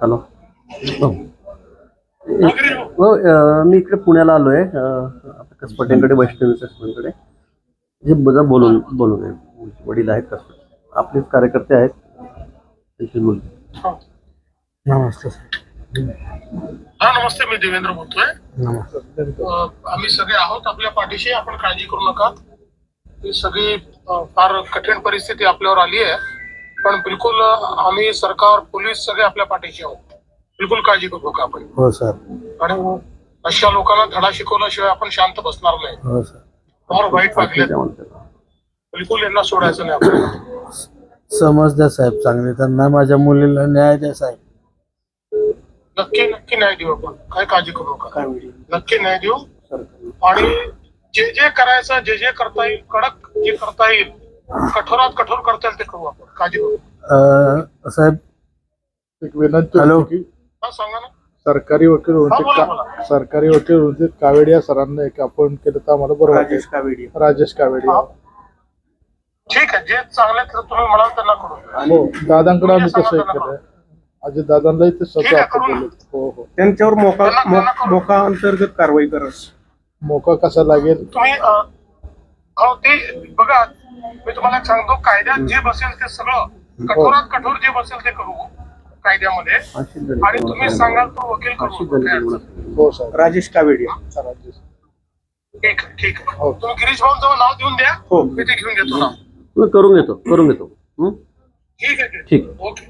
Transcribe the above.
Hello हो. हो, मी इकडे पुण्याला आलो आहे कसपटेंकडे वैष्णवी कसपटेंकडे जे बघा बोलून बोलून आहे. वडील आहेत कसपटे आपलेच कार्यकर्ते आहेत. त्यांची मुलगी. नमस्ते हा नमस्ते मी देवेंद्र बोलतोय. आम्ही सगळे आहोत. आपल्या पाठीशी आपण काळजी करू नका. ही सगळी फार कठीण परिस्थिती आपल्यावर आली आहे. पण बिलकुल आम्ही सरकार पोलीस सगळे आपल्या पाठीशी आहोत. बिलकुल काळजी करू नका आपण. हो सर. आणि अशा लोकांना धडा शिकवल्याशिवाय आपण शांत बसणार नाही. हो सर. फार वाईट वागले म्हणतात बिलकुल यांना सोडायचं नाही आपल्याला. समज द्या साहेब. चांगले. त्यांना माझ्या मुलीला न्याय द्या साहेब. नक्की नक्की न्याय देऊ आपण. काय काळजी करू नका. नक्की न्याय देऊ. आणि जे जे करायचं जे जे करता येईल कडक जे करता येईल कठोरात कठोर करता येईल ते करू आपण. काळजी करू. अं, साहेब. एक विनंती हॅलो. होती की हा सांगा ना. सरकारी वकील हा, होते बोला. सरकारी वकील होते कावेडी या सरांना एक अपॉइंट केलं तर आम्हाला बरं वाटेल. राजेश कावेडी हा. ठीक आहे. जे चांगले तर तुम्ही म्हणाल त्यांना करू. हो दादांकडे आम्ही तसं एक त्यांना केलंय अजित दादांनाही ते ठीक स्वतः आपण. बोलले हो हो. त्यांच्यावर मोका मो- करू. मोका अंतर्गत कारवाई करस. मोका कसा लागेल? तुम्ही अ, हो ते बघा मी तुम्हाला एक सांगतो कायद्यात जे बसेल ते सगळं कठोरात कठोर जे बसेल ते करू कायद्यामध्ये. आणि तुम्ही सांगाल तो वकील करू. काय ती अडचण नाही. हो साहेब राजेश कावेडी राजेश. ठीक आहे, ठीक. आहे. हो. तुम्ही गिरीश भाऊ जवळ नाव देऊन द्या. हो. मी ते घेऊन घेतो ना मी करून घेतो करून घेतो. हं? ठीक आहे ठीक. ओके.